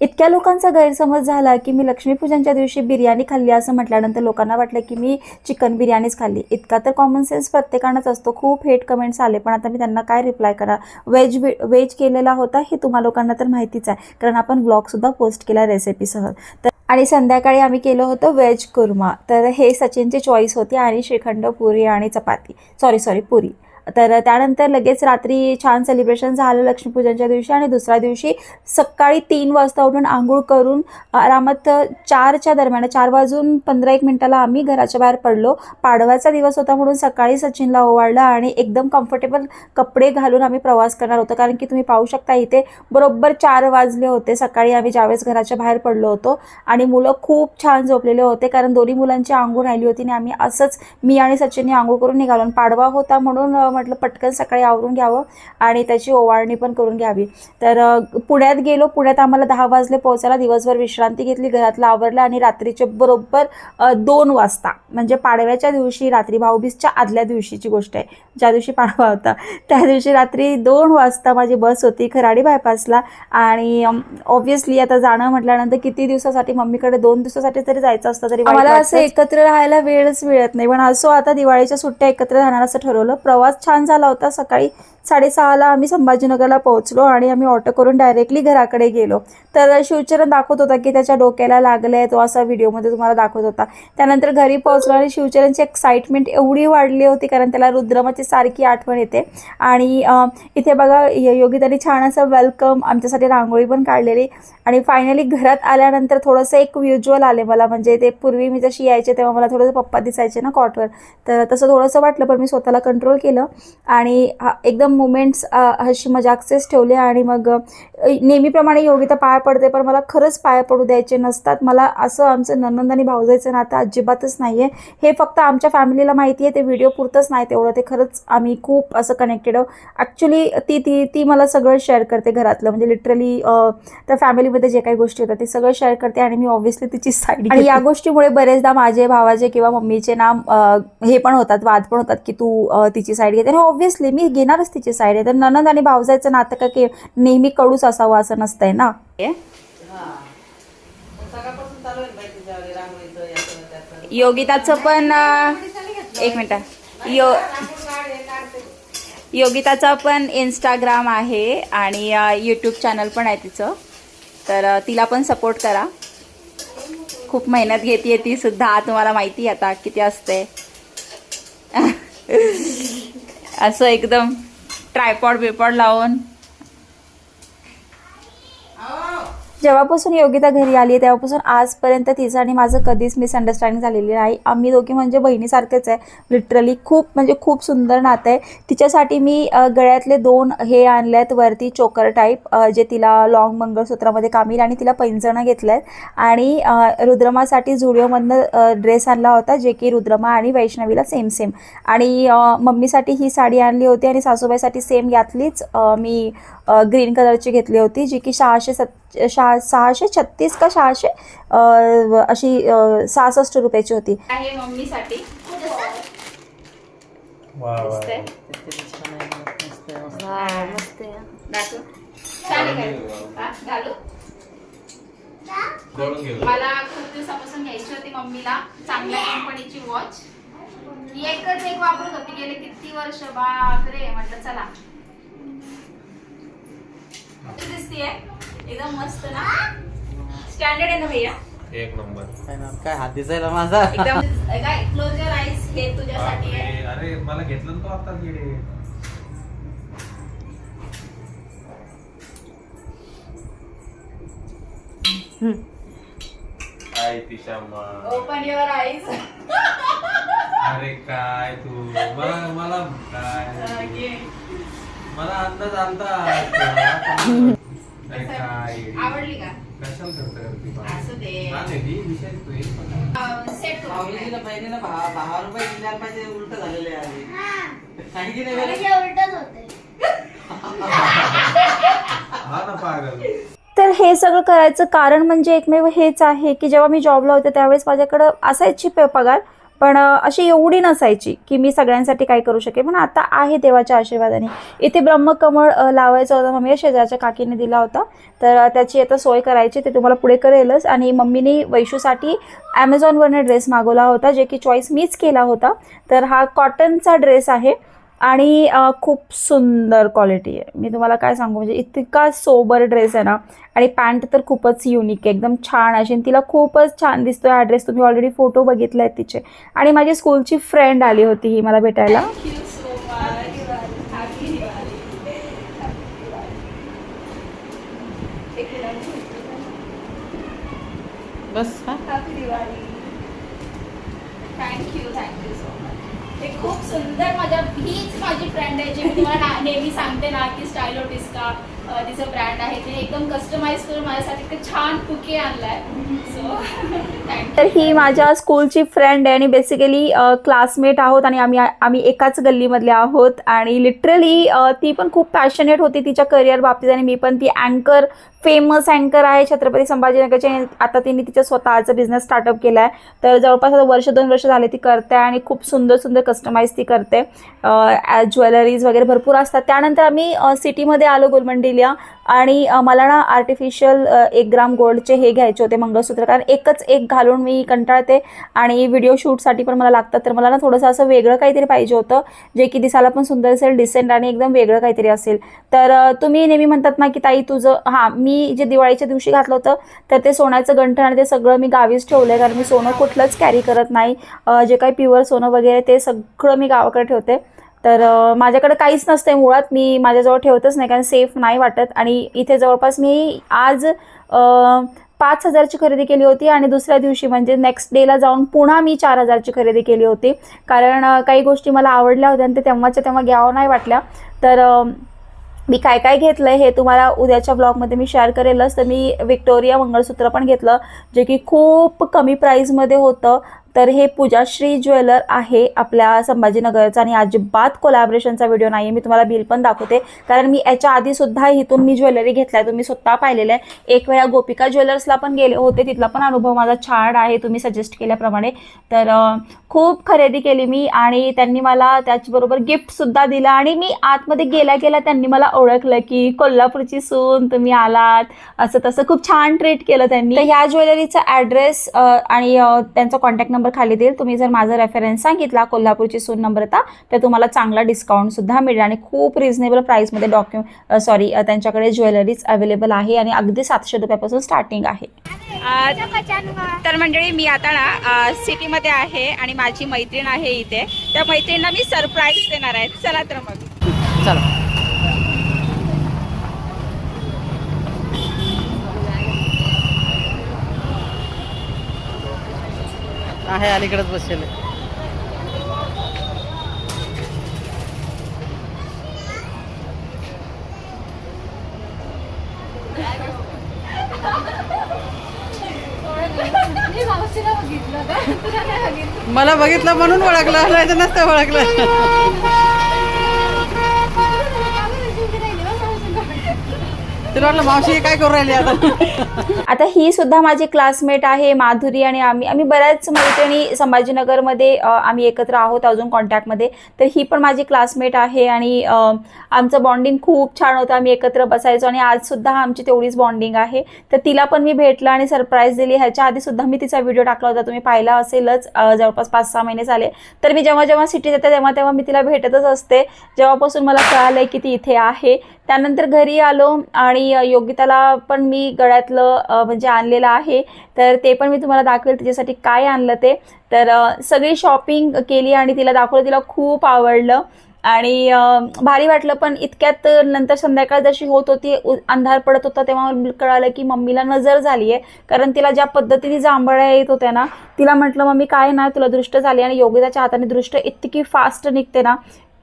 इतक्या लोकांचा गैरसमज झाला की मी लक्ष्मीपूजनच्या दिवशी बिर्याणी खाल्ली असं म्हटल्यानंतर लोकांना वाटलं की मी चिकन बिर्याणीच खाल्ली. इतका तर कॉमन सेन्स प्रत्येकानंच असतो. खूप हेट कमेंट्स आले पण आता मी त्यांना काय रिप्लाय करा? व्हेज व्हेज केलेला होता हे तुम्हा लोकांना तर माहितीच आहे. कारण आपण ब्लॉगसुद्धा पोस्ट केला रेसिपीसह तर आणि संध्याकाळी आम्ही केलं होतं व्हेज कुर्मा तर हे सचिनची चॉईस होती आणि श्रीखंड पुरी आणि चपाती. सॉरी सॉरी पुरी. तर त्यानंतर लगेच रात्री छान सेलिब्रेशन झालं लक्ष्मीपूजनच्या दिवशी आणि दुसऱ्या दिवशी सकाळी तीन वाजता उठून आंघोळ करून आरामात चारच्या दरम्यान चार वाजून पंधरा एक मिनिटाला आम्ही घराच्या बाहेर पडलो. पाडव्याचा दिवस होता म्हणून सकाळी सचिनला ओवाळलं आणि एकदम कम्फर्टेबल कपडे घालून आम्ही प्रवास करणार होतो. कारण की तुम्ही पाहू शकता इथे बरोबर चार वाजले होते सकाळी आम्ही ज्यावेळेस घराच्या बाहेर पडलो होतो. आणि मुलं खूप छान झोपलेले होते कारण दोन्ही मुलांची आंघोळ राहिली होती आणि आम्ही असंच मी आणि सचिनने आंघोळ करून निघालो. आणि पाडवा होता म्हणून म्हटलं पटकन सकाळी आवरून घ्यावं आणि त्याची ओवाळणी पण करून घ्यावी. तर पुण्यात गेलो. पुण्यात आम्हाला दहा वाजले पोहोचायला. दिवसभर विश्रांती घेतली. घरातलं आवरलं आणि रात्रीचे बरोबर दोन वाजता म्हणजे पाडव्याच्या दिवशी रात्री भाऊबीजच्या आदल्या दिवशीची गोष्ट आहे. ज्या दिवशी पाडवा होता. त्या दिवशी रात्री दोन वाजता माझी बस होती खराडी बायपासला आणि ऑब्व्हियसली आता जाणं म्हटल्यानंतर किती दिवसासाठी मम्मीकडे दोन दिवसासाठी तरी जायचं असतं तरी मला असं एकत्र राहायला वेळच मिळत नाही. पण असो आता दिवाळीच्या सुट्ट्या एकत्र राहणार असं ठरवलं प्रवास छान झाला होता. सकाळी साडेसहाला आम्ही संभाजीनगरला पोहोचलो आणि आम्ही ऑटो करून डायरेक्टली घराकडे गेलो. तर शिवचरण दाखवत होता की त्याच्या डोक्याला लागलंय तो असा व्हिडिओमध्ये तुम्हाला दाखवत होता. त्यानंतर घरी पोहोचलो आणि शिवचरणची एक्साइटमेंट एवढी वाढली होती कारण त्याला रुद्रमाची सारखी आठवण येते. आणि इथे बघा योगिताने छान असं वेलकम आमच्यासाठी रांगोळी पण काढलेली. आणि फायनली घरात आल्यानंतर थोडंसं एक व्हिज्युअल आले मला. म्हणजे ते पूर्वी मी जशी यायचे तेव्हा मला थोडंसं पप्पा दिसायचे ना कॉटवर तर तसं थोडंसं वाटलं पण मी स्वतःला कंट्रोल केलं. आणि एकदम मुमेंट्स हशी मजाकचेच ठेवले आणि मग नेहमीप्रमाणे योगिता पाया पडते पण मला खरंच पाया पडू द्यायचे नसतात. मला असं आमचं ननंद आणि भाऊजाईचं नातं अजिबातच नाही आहे हे फक्त आमच्या फॅमिलीला माहिती आहे ते व्हिडिओ पुरतंच नाही तेवढं. ते खरंच आम्ही खूप असं कनेक्टेड आहोत. ॲक्च्युली ती ती ती मला सगळं शेअर करते घरातलं. म्हणजे लिटरली त्या फॅमिलीमध्ये जे काही गोष्टी होतात ते सगळं शेअर करते आणि मी ऑब्व्हियसली तिची साईड आणि या गोष्टीमुळे बरेचदा माझे भावाचे किंवा मम्मीचे नाम हे पण होतात वाद पण होतात की तू तिची साईड घेते आणि ऑब्व्हियसली मी घेणारच तिची साईड आहे. तर ननंद आणि भावजायचं नातं का की नेहमी कडूस असावं असं नसतंय ना? योगिताचं पण एक मिनिट. यो योगिताचा पण इंस्टाग्राम आहे आणि यूट्यूब चॅनल पण आहे तिचं. तर तिला पण सपोर्ट करा. खूप मेहनत घेते ती सुद्धा. तुम्हाला माहिती आहे आता किती असते असं एकदम ट्रायपॉड बिपॉड लावून जेव्हापासून योगिता घरी आली आहे तेव्हापासून आजपर्यंत तिचं आणि माझं कधीच मिसअंडरस्टँडिंग झालेली नाही. आम्ही दोघी म्हणजे बहिणीसारखेच आहे. लिटरली खूप म्हणजे खूप सुंदर नातं आहे. तिच्यासाठी मी गळ्यातले दोन हे आणले आहेत वरती चोकर टाईप जे तिला लॉंग मंगळसूत्रामध्ये कामील येईल आणि तिला पैंजणं घेतलं आहेत आणि रुद्रमासाठी झुडिओमधनं ड्रेस आणला होता जे की रुद्रमा आणि वैष्णवीला सेम सेम आणि मम्मीसाठी ही साडी आणली होती आणि सासूबाईसाठी सेम यातलीच मी ग्रीन कलरची घेतली होती जी की सहाशे सत् शहा सहाशे छत्तीस का सहाशे अशी सहासष्ट रुपयाची होती. आहे मम्मीसाठी. मला खूप दिवसापासून घ्यायची होती मम्मीला चांगल्या कंपनीची वॉच. एकच एक वापरत होती गेले किती वर्ष? बापरे म्हटलं चला. कशी दिसतीये? एकदम मस्त ना? स्टँडर्ड आहे ना भैया? एक नंबर. काय ना, काय हात दिसायला माझा? एकदम काय आईज हे तुझ्यासाठी आहे. बापरे, अरे मला घेतलं ना तो आता किडे काय ओपन युअर आईज अरे काय तू? मला मला काय? मला अंदाज आलता आवडली का? कशाला करते हा, दहा रुपये पाहिजे उलट झालेले आहे? हा. ना पागल. तर हे सगळं करायचं कारण म्हणजे एकमेव हेच आहे की जेव्हा मी जॉबला होते त्यावेळेस माझ्याकडं असायची प- पगार. पण अशी एवढी नसायची की मी सगळ्यांसाठी काय करू शकेल पण आता आहे देवाच्या आशीर्वादाने. इथे ब्रह्मकमळ लावायचा लावायचं होतं मम्मी शेजारच्या काकीने दिला होता. तर त्याची आता सोय करायची ते तुम्हाला पुढे करेलच. आणि मम्मीने वैशूसाठी ॲमेझॉनवरनं ड्रेस मागवला होता जे की चॉईस मीच केला होता. तर हा कॉटनचा ड्रेस आहे. आणि अ, खूप सुंदर क्वालिटी आहे. मी तुम्हाला काय सांगू? म्हणजे इतका सोबर ड्रेस आहे ना आणि पॅन्ट तर खूपच युनिक आहे. एकदम छान अशी आणि तिला खूपच छान दिसतो हा ड्रेस तुम्ही ऑलरेडी फोटो बघितले आहेत तिचे. आणि माझी स्कूलची फ्रेंड आली होती ही मला भेटायला. बस हा. थँक्यू थँक्यू सो मच ते खूप सुंदर. माझ्या हीच माझी फ्रेंड आहे जी मी तुम्हाला नेहमी सांगते ना की स्टायलो टिस्का तिचं ब्रँड आहे ते एकदम कस्टमाइज करून माझ्यासाठी इतकं छान बुके आणलाय. सो तर ही माझ्या स्कूलची फ्रेंड आहे आणि बेसिकली क्लासमेट आहोत आणि आम्ही आम्ही एकाच गल्लीमधले आहोत आणि लिटरली ती पण खूप पॅशनेट होती तिच्या करिअर बाबतीत आणि मी पण ती अँकर फेमस अँकर आहे छत्रपती संभाजीनगरची आणि आता तिने तिचा स्वतःचा बिझनेस स्टार्टअप केला आहे तर जवळपास आता वर्ष दोन वर्ष झाले ती करते आणि खूप सुंदर सुंदर कस्टमाइज ती करते. ज्वेलरीज वगैरे भरपूर असतात. त्यानंतर आम्ही सिटीमध्ये आलो दिल्या. आणि मला ना आर्टिफिशियल एक ग्राम गोल्डचे हे घ्यायचे होते मंगळसूत्र. कारण एकच एक घालून मी कंटाळते. आणि व्हिडिओ शूटसाठी पण मला लागतात. तर मला ना थोडंसं असं वेगळं काहीतरी पाहिजे होतं. जे की दिसायला पण सुंदर असेल डिसेंट आणि एकदम वेगळं काहीतरी असेल. तर तुम्ही नेहमी म्हणतात ना की ताई तुझं हां मी जे दिवाळीच्या दिवशी घातलं होतं तर ते सोन्याचं गंठण आणि ते सगळं मी गावीच ठेवलं आहे कारण मी सोनं कुठलंच कॅरी करत नाही. जे काही प्युअर सोनं वगैरे ते सगळं मी गावाकडे ठेवते. तर माझ्याकडे काहीच नसतं मुळात. मी माझ्याजवळ ठेवतच नाही कारण सेफ नाही वाटत. आणि इथे जवळपास मी आज पाच हजारची खरेदी केली होती आणि दुसऱ्या दिवशी म्हणजे नेक्स्ट डेला जाऊन पुन्हा मी चार हजारची खरेदी केली होती. कारण काही गोष्टी मला आवडल्या होत्या आणि ते तेव्हाच्या तेव्हा घ्यावं नाही वाटल्या. तर मी काय काय घेतलं आहे हे तुम्हाला उद्याच्या ब्लॉगमध्ये मी शेअर करेलच. तर मी विक्टोरिया मंगळसूत्र पण घेतलं जे की खूप कमी प्राईजमध्ये होतं. तर हे पूजाश्री ज्वेलर आहे आपल्या संभाजीनगरचा आणि अजिबात कोलॅबरेशनचा व्हिडिओ नाही आहे मी तुम्हाला बिल पण दाखवते. कारण मी याच्या आधीसुद्धा इथून मी ज्वेलरी घेतला आहे तुम्ही स्वतः पाहिलेलं आहे. एक वेळा गोपिका ज्वेलर्सला पण गेले होते. तिथला पण अनुभव माझा छान आहे. तुम्ही सजेस्ट केल्याप्रमाणे. तर खूप खरेदी केली मी आणि त्यांनी मला त्याचबरोबर गिफ्टसुद्धा दिलं आणि मी आतमध्ये गेल्या गेल्या त्यांनी मला ओळखलं की कोल्हापूरची सून तुम्ही आलात. असं तसं खूप छान ट्रीट केलं त्यांनी. तर ह्या ज्वेलरीचा ॲड्रेस आणि त्यांचा कॉन्टॅक्ट नंबर खाली देईल. तुम्ही जर माझा रेफरन्स सांगितला कोल्हापूरची सून नम्रता तर तुम्हाला चांगला डिस्काउंट सुद्धा मिळेल आणि खूप रिझनेबल प्राईसमध्ये डॉक्यु सॉरी त्यांच्याकडे ज्वेलरीज अवेलेबल आहे आणि अगदी सातशे रुपयापासून स्टार्टिंग आहे. तर मंडळी मी आता ना सिटीमध्ये आहे आणि माझी मैत्रीण आहे इथे. त्या मैत्रिणींना मी सरप्राईज देणार आहे. चला तर मग. चला. आहे अलीकडेच बसेल मला बघितलं म्हणून ओळखलं नाही तर नसतं ओळखलं. तुला वाटलं मावशी काय करू राहिली आता? आता ही सुद्धा माझी क्लासमेट आहे माधुरी आणि आम्ही. आम्ही बऱ्याच मैत्रिणी संभाजीनगरमध्ये आम्ही एकत्र आहोत अजून कॉन्टॅक्टमध्ये तर ही पण माझी क्लासमेट आहे आणि आमचं बॉन्डिंग खूप छान होतं. आम्ही एकत्र बसायचो आणि आजसुद्धा आमची तेवढीच बॉन्डिंग आहे. तर तिला पण मी भेटलं आणि सरप्राईज दिली. ह्याच्या आधीसुद्धा मी तिचा व्हिडिओ टाकला होता. तुम्ही पाहिला असेलच जवळपास पाच सहा महिने झाले. तर मी जेव्हा जेव्हा सिटीत येते तेव्हा तेव्हा मी तिला भेटतच असते. जेव्हापासून मला कळालं की ती इथे आहे. त्यानंतर घरी आलो आणि योगिताला पण मी गळ्यातलं म्हणजे आणलेलं आहे. तर ते पण मी तुम्हाला दाखवेल तिच्यासाठी काय आणलं ते. तर सगळी शॉपिंग केली आणि तिला दाखवलं तिला खूप आवडलं. आणि भारी वाटलं पण इतक्यात नंतर संध्याकाळ जशी होत होती अंधार पडत होता तेव्हा कळालं की मम्मीला नजर झाली आहे कारण तिला ज्या पद्धतीने जांभळ्या येत होत्या ना तिला म्हटलं मम्मी काय नाही तुला दृष्ट झाली आणि योगिताच्या हाताने दृष्ट इतकी फास्ट निघते ना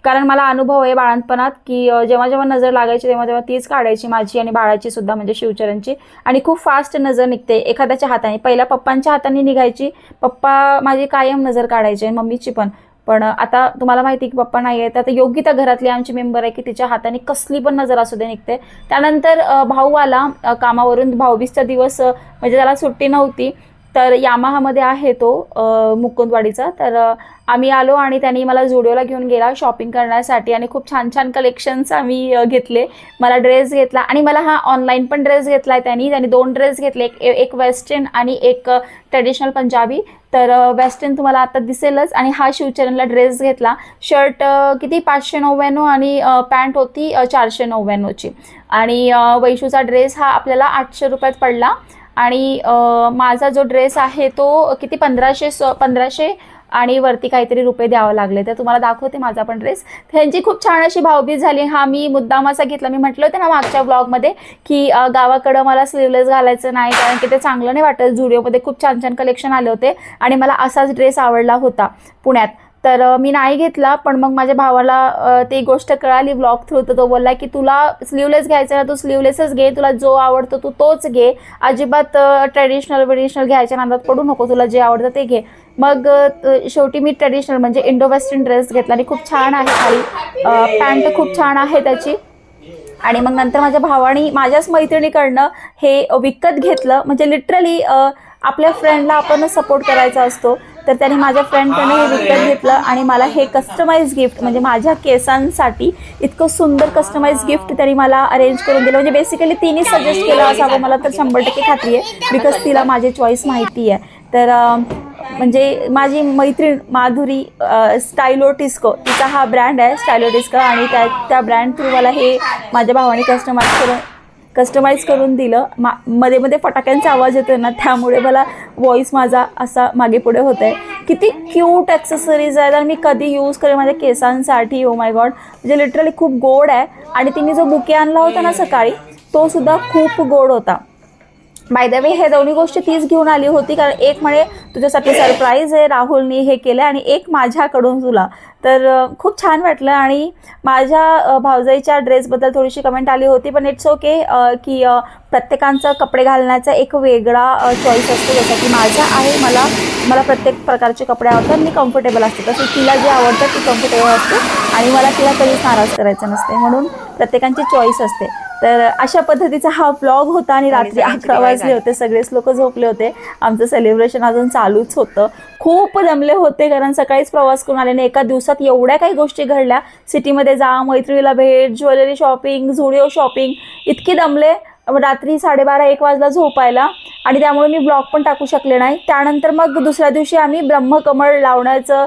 कारण मला अनुभव आहे बाळंतपणात की जेव्हा जेव्हा नजर लागायची तेव्हा तेव्हा तीच काढायची माझी आणि बाळाची सुद्धा म्हणजे शिवचरणची. आणि खूप फास्ट नजर निघते एखाद्याच्या हाताने. पहिल्या पप्पांच्या हाताने निघायची. पप्पा माझी कायम नजर काढायची आणि मम्मीची पण. पण आता तुम्हाला माहिती आहे की पप्पा नाही आहेत. आता योग्य त्या घरातली आमची मेंबर आहे की तिच्या हाताने कसली पण नजर असू दे निघते. त्यानंतर भाऊ आला कामावरून भाऊबीजचा दिवस म्हणजे त्याला सुट्टी नव्हती. तर यामाहामध्ये आहे तो मुकुंदवाडीचा. तर आम्ही आलो आणि त्यांनी मला जुडिओला घेऊन गेला शॉपिंग करण्यासाठी आणि खूप छान छान कलेक्शन्स आम्ही घेतले. मला ड्रेस घेतला आणि मला हा ऑनलाईन पण ड्रेस घेतला आहे त्यांनी. त्यांनी दोन ड्रेस घेतले एक एक वेस्टर्न आणि एक ट्रेडिशनल पंजाबी. तर वेस्टर्न तुम्हाला आता दिसेलच आणि हा शिवचरणला ड्रेस घेतला. शर्ट किती? पाचशे नव्याण्णव आणि पॅन्ट होती चारशे नव्याण्णवची. आणि वैशूचा ड्रेस हा आपल्याला आठशे रुपयात पडला. आणि माझा जो ड्रेस आहे तो किती पंधराशे स पंधराशे आणि वरती काहीतरी रुपये द्यावं लागले. तर तुम्हाला दाखवते माझा पण ड्रेस. त्यांची खूप छान अशी भावबीज झाली. हा मी मुद्दाम असा घेतला. मी म्हटलं होतं ना मागच्या ब्लॉगमध्ये की गावाकडं मला स्लीवलेस घालायचं नाही कारण की ते चांगलं नाही वाटत. झुडिओमध्ये खूप छान छान कलेक्शन आले होते आणि मला असाच ड्रेस आवडला होता पुण्यात. तर मी नाही घेतला पण मग माझ्या भावाला ती गोष्ट कळाली ब्लॉग थ्रू तर तो बोलला की तुला स्लीवलेस घ्यायचा ना तू स्लीवलेसच घे तुला जो आवडतो तू तोच घे. अजिबात ट्रेडिशनल घ्यायच्या नादात पडू नको तुला जे आवडतं ते घे. मग शेवटी मी ट्रेडिशनल म्हणजे इंडो वेस्टर्न ड्रेस घेतला आणि खूप छान आहे खाली पॅन्ट खूप छान आहे त्याची. आणि मग नंतर माझ्या भावाने माझ्याच मैत्रिणीकडनं हे विकत घेतलं. म्हणजे लिटरली आपल्या फ्रेंडला आपण सपोर्ट करायचा असतो. तर त्याने माझ्या फ्रेंडकडनं हे विकत घेतलं आणि मला हे कस्टमाइज गिफ्ट म्हणजे माझ्या केसांसाठी इतकं सुंदर कस्टमाइज गिफ्ट त्यांनी मला अरेंज करून दिलं. म्हणजे बेसिकली तिने सजेस्ट केलं असावं मला तर शंभर टक्के खात्री आहे बिकॉज तिला माझे चॉईस माहिती आहे. तर म्हणजे माझी मैत्रीण माधुरी स्टायलो टिस्को तिचा हा ब्रँड आहे स्टायलो टिस्को आणि त्या त्या ब्रँड थ्रू मला हे माझ्या भावाने कस्टमाइज करून कस्टमाइज करून दिलं. मा मध्ये मध्ये फटाक्यांचा आवाज येतो ना त्यामुळे मला व्हॉईस माझा असा मागे पुढे होत आहे किती क्यूट ॲक्सेसरीज आहेत आणि मी कधी यूज करेन माझ्या केसांसाठी? ओ माय गॉड म्हणजे लिटरली खूप गोड आहे. आणि तिने जो बुके आणला होता ना सकाळी तो सुद्धा खूप गोड होता. बाय द वे हे दोन्ही गोष्टी तीच घेऊन आली होती कारण एक म्हणे तुझ्यासाठी सरप्राईज आहे राहुलनी हे केलं आणि एक माझ्याकडून तुला. तर खूप छान वाटलं आणि माझ्या भावजाईच्या ड्रेसबद्दल थोडीशी कमेंट आली होती पण इट्स ओके की प्रत्येकांचं प्रत्येकांचा कपडे घालण्याचा एक वेगळा चॉईस असतो जसं की माझा आहे मला मला प्रत्येक प्रकारचे कपडे आवडतात मी कम्फर्टेबल असते. तसं तिला जे आवडतं ती कम्फर्टेबल असते आणि मला तिला कधीच नाराज करायचं नसते. म्हणून प्रत्येकांची चॉईस असते. तर अशा पद्धतीचा हा ब्लॉग होता आणि रात्री अकरा वाजले होते. सगळेच लोक झोपले होते. आमचं सेलिब्रेशन अजून चालूच होतं. खूप दमले होते कारण सकाळीच प्रवास करून आले आणि एका दिवसात एवढ्या काही गोष्टी घडल्या. सिटीमध्ये जा मैत्रिणीला भेट ज्वेलरी शॉपिंग झुडिओ शॉपिंग इतकी दमले. रात्री साडेबारा एक वाजला झोपायला. आणि त्यामुळे मी ब्लॉग पण टाकू शकले नाही. त्यानंतर मग दुसऱ्या दिवशी आम्ही ब्रह्मकमळ लावण्याचं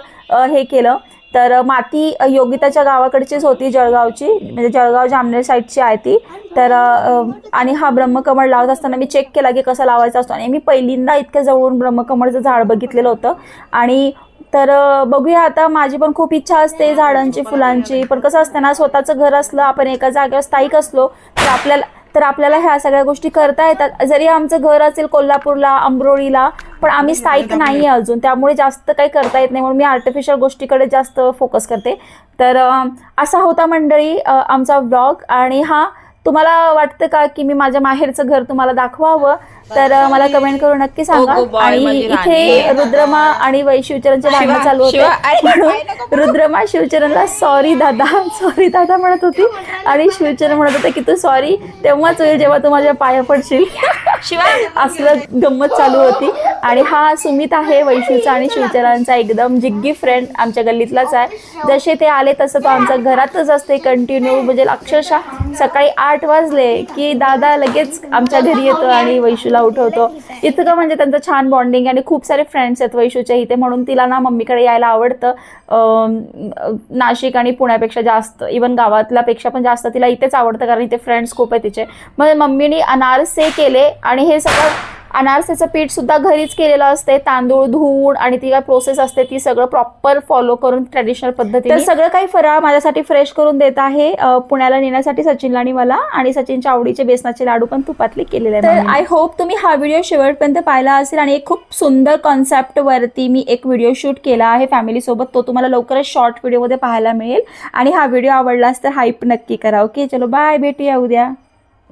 हे केलं. तर माती योगिताच्या गावाकडचीच होती जळगावची म्हणजे जळगाव जामनेर साईडची आहे ती. तर आणि हा ब्रह्मकमळ लावत असताना मी चेक केला की कसा लावायचा असतो. आणि मी पहिल्यांदा इतक्या जवळून ब्रह्मकमळचं झाड बघितलेलं होतं. आणि तर बघूया आता माझी पण खूप इच्छा असते झाडांची फुलांची. पण कसं असतं ना स्वतःचं घर असलं आपण एका जागेवर स्थायिक असलो तर आपल्याला तर आपल्याला ह्या सगळ्या गोष्टी करता येतात. जरी आमचं घर असेल कोल्हापूरला अमरोळीला पण आम्ही स्थायिक नाही आहे अजून. त्यामुळे जास्त काही करता येत नाही म्हणून मी आर्टिफिशियल गोष्टीकडे जास्त फोकस करते. तर असा होता मंडळी आमचा ब्लॉग आणि हा तुम्हाला वाटतं का की मी माझ्या माहेरचं घर तुम्हाला दाखवावं? तर मला कमेंट करून नक्की सांगा. आणि इथे. रुद्रमा आणि वैशिवचरणचे भांडणं चालू होते. म्हणून रुद्रमा शिवचरणला सॉरी दादा सॉरी दादा म्हणत होती. आणि शिवचरण म्हणत होते की तू सॉरी तेव्हाच होईल जेव्हा तू माझ्या पाया पडशील. असलं गंमत चालू होती. आणि हा सुमित आहे वैशूचा आणि शिवचरणचा एकदम जिग्गी फ्रेंड आमच्या गल्लीतलाच आहे. जसे ते आले तसं तो आमच्या घरातच असते कंटिन्यू म्हणजे अक्षरशः सकाळी आठ आठ वाजले की दादा लगेच आमच्या घरी येतो आणि वैशूला उठवतो. इतकं म्हणजे त्यांचं छान बॉन्डिंग आणि खूप सारे फ्रेंड्स आहेत वैशूच्या इथे म्हणून तिला ना मम्मीकडे यायला आवडतं. नाशिक आणि पुण्यापेक्षा जास्त इवन गावातल्यापेक्षा पण जास्त तिला इथेच आवडतं कारण इथे फ्रेंड्स खूप आहे तिचे. मग मम्मीने अनारसे केले आणि हे सगळं अनारसेचं पीठ सुद्धा घरीच केलेलं असते. तांदूळ धुवून आणि ती काय प्रोसेस असते ती सगळं प्रॉपर फॉलो करून ट्रेडिशनल पद्धतीने. तर सगळं काही फराळ माझ्यासाठी फ्रेश करून देत आहे. पुण्याला नेण्यासाठी सचिनला आणि मला आणि सचिनच्या आवडीचे बेसनाचे लाडू पण तुपातले केलेले आहेत आय होप तुम्ही हा व्हिडिओ शेवटपर्यंत पाहिला असेल आणि एक खूप सुंदर कॉन्सेप्ट वरती मी एक व्हिडिओ शूट केला आहे फॅमिली सोबत. तो तुम्हाला लवकरच शॉर्ट व्हिडिओमध्ये पाहायला मिळेल. आणि हा व्हिडिओ आवडलास तर हाईप नक्की करा. ओके चलो बाय भेटूया उद्या.